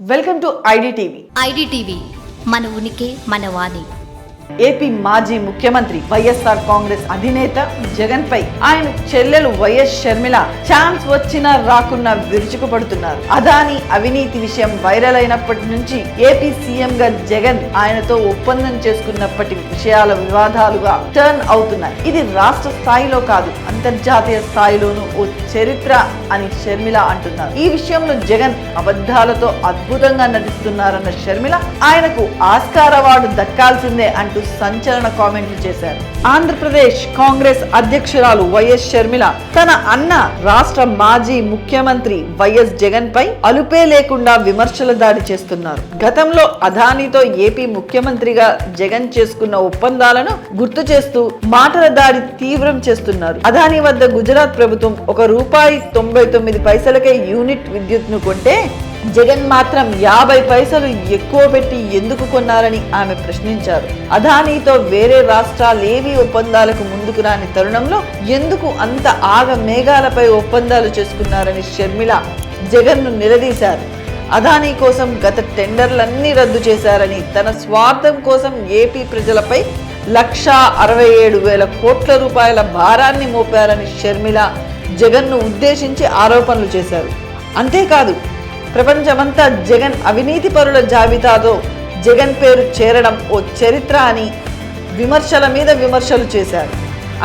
Welcome to IDTV IDTV మన ఉనికి మన వాణి. ఏపీ మాజీ ముఖ్యమంత్రి వైఎస్ఆర్ కాంగ్రెస్ అధినేత జగన్ పై ఆయన చెల్లెలు వైఎస్ షర్మిల ఛాన్స్ వచ్చినా రాకున్నా విరుచుకుపడుతున్నారు. అదాని అవినీతి విషయం వైరల్ అయినప్పటి నుంచి ఏపీ సీఎం గా జగన్ ఆయనతో ఒప్పందం చేసుకున్నప్పటి విషయాల వివాదాలుగా టర్న్ అవుతున్నాయి. ఇది రాష్ట్ర స్థాయిలో కాదు అంతర్జాతీయ స్థాయిలోనూ ఓ చరిత్ర అని షర్మిల అంటున్నారు. ఈ విషయంలో జగన్ అబద్ధాలతో అద్భుతంగా నటిస్తున్నారన్న షర్మిల ఆయనకు ఆస్కార్ అవార్డు దక్కాల్సిందే అంటూ సంచలన కామెంట్లు చేశారు. ఆంధ్రప్రదేశ్ కాంగ్రెస్ అధ్యక్షురాలు వైఎస్ షర్మిల తన అన్న రాష్ట్ర మాజీ ముఖ్యమంత్రి వైఎస్ జగన్ పై అలుపే లేకుండా విమర్శల దాడి చేస్తున్నారు. గతంలో అదానితో ఏపీ ముఖ్యమంత్రిగా జగన్ చేసుకున్న ఒప్పందాలను గుర్తు చేస్తూ మాటల దాడి తీవ్రం చేస్తున్నారు. అదాని వద్ద గుజరాత్ ప్రభుత్వం ఒక రూపాయి తొంభై తొమ్మిది పైసలకే యూనిట్ విద్యుత్ను కొంటే జగన్ మాత్రం యాభై పైసలు ఎక్కువ పెట్టి ఎందుకు కొన్నారని ఆమె ప్రశ్నించారు. అదానీతో వేరే రాష్ట్రాలు ఏవి ఒప్పందాలకు ముందుకు రాని తరుణంలో ఎందుకు అంత ఆగ మేఘాలపై ఒప్పందాలు చేసుకున్నారని షర్మిల జగన్ను నిలదీశారు. అదానీ కోసం గత టెండర్లన్నీ రద్దు చేశారని తన స్వార్థం కోసం ఏపీ ప్రజలపై లక్షా అరవై ఏడు వేల కోట్ల రూపాయల భారాన్ని మోపారని షర్మిల జగన్ను ఉద్దేశించి ఆరోపణలు చేశారు. అంతేకాదు ప్రపంచమంతా జగన్ అవినీతి పరుల జాబితాతో జగన్ పేరు చేరడం ఓ చరిత్ర అని విమర్శల మీద విమర్శలు చేశారు.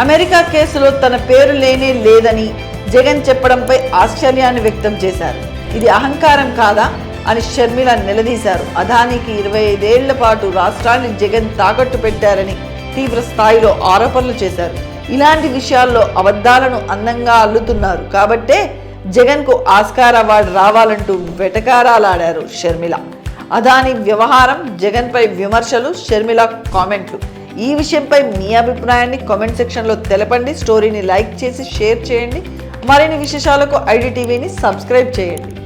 అమెరికా కేసులో తన పేరు లేనే లేదని జగన్ చెప్పడంపై ఆశ్చర్యాన్ని వ్యక్తం చేశారు. ఇది అహంకారం కాదా అని షర్మిల నిలదీశారు. అదానికి ఇరవై ఐదేళ్ళ పాటు రాష్ట్రాన్ని జగన్ తాకట్టు పెట్టారని తీవ్ర స్థాయిలో ఆరోపణలు చేశారు. ఇలాంటి విషయాల్లో అబద్ధాలను అందంగా అల్లుతున్నారు కాబట్టే జగన్కు ఆస్కార్ అవార్డు రావాలంటూ వెటకారాలాడారు షర్మిల. అదాని వ్యవహారం జగన్పై విమర్శలు షర్మిల కామెంట్లు. ఈ విషయంపై మీ అభిప్రాయాన్ని కామెంట్ సెక్షన్లో తెలపండి. స్టోరీని లైక్ చేసి షేర్ చేయండి. మరిన్ని విశేషాలకు ఐడి టీవీని సబ్స్క్రైబ్ చేయండి.